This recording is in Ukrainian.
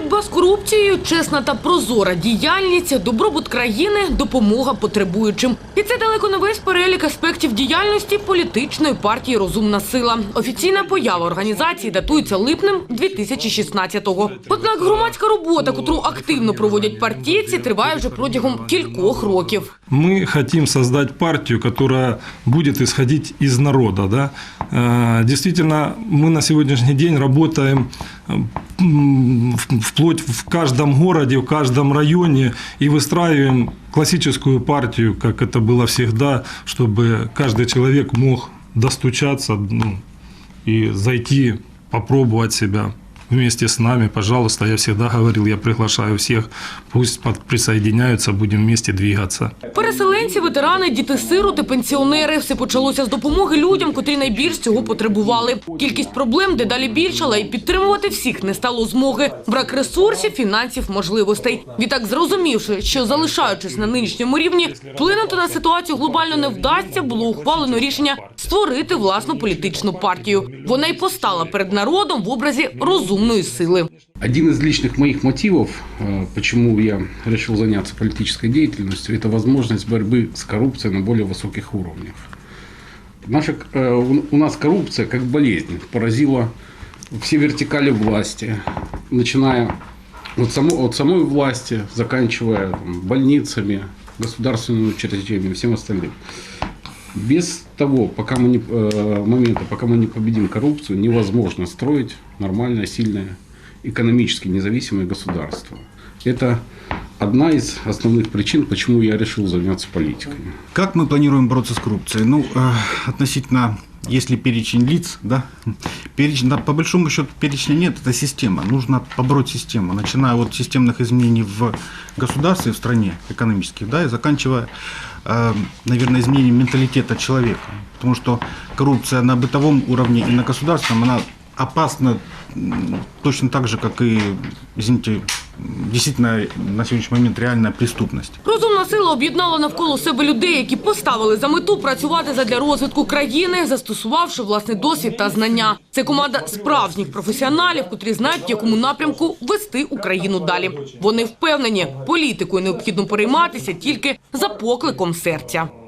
Боротьба з корупцією, чесна та прозора діяльність, добробут країни, допомога потребуючим. І це далеко не весь перелік аспектів діяльності політичної партії Розумна сила. Офіційна поява організації датується липнем 2016-го. Однак громадська робота, котру активно проводять партійці, триває вже протягом кількох років. Мы хотим создать партию, которая будет исходить из народа. Да? Э, Действительно, мы на сегодняшний день работаем э, м, в- вплоть в каждом городе, в каждом районе и выстраиваем классическую партию, как это было всегда, чтобы каждый человек мог достучаться ну, и зайти, попробовать себя вместе с нами. Пожалуйста, я всегда говорил, я приглашаю всех, пусть присоединяются, будем вместе двигаться. Переселенці, ветерани, діти сироти, пенсіонери. Все почалося з допомоги людям, котрі найбільш цього потребували. Кількість проблем дедалі більшала, і підтримувати всіх не стало змоги. Брак ресурсів, фінансів, можливостей. Відтак, зрозумівши, що залишаючись на нинішньому рівні, вплинути на ситуацію глобально не вдасться, було ухвалено рішення створити власну політичну партію. Вона й постала перед народом в образі розумної сили. Один из личных моих мотивов, э, почему я решил заняться политической деятельностью, это возможность борьбы с коррупцией на более высоких уровнях. Наша, э, у- у нас коррупция как болезнь поразила все вертикали власти, начиная от, само, от самой власти, заканчивая там, больницами, государственными учреждениями, всем остальным. Без того, пока мы не, э, момента, пока мы не победим коррупцию, невозможно строить нормальное, сильное, экономически независимое государство. Это одна из основных причин, почему я решил заняться политикой. Как мы планируем бороться с коррупцией? Ну, э, относительно, если перечень лиц, да, перечень, да, по большому счету перечня нет, это система. Нужно побороть систему, начиная от системных изменений в государстве, в стране экономических, да, и заканчивая, э, наверное, изменением менталитета человека. Потому что коррупция на бытовом уровне и на государственном, она опасна точно так же, как и, извините, действительно на сегодняшний момент реальная преступность. Розумна сила об'єднала навколо себе людей, які поставили за мету працювати задля розвитку країни, застосувавши власний досвід та знання. Це команда справжніх професіоналів, котрі знають, в якому напрямку вести Україну далі. Вони впевнені, політикою необхідно перейматися тільки за покликом серця.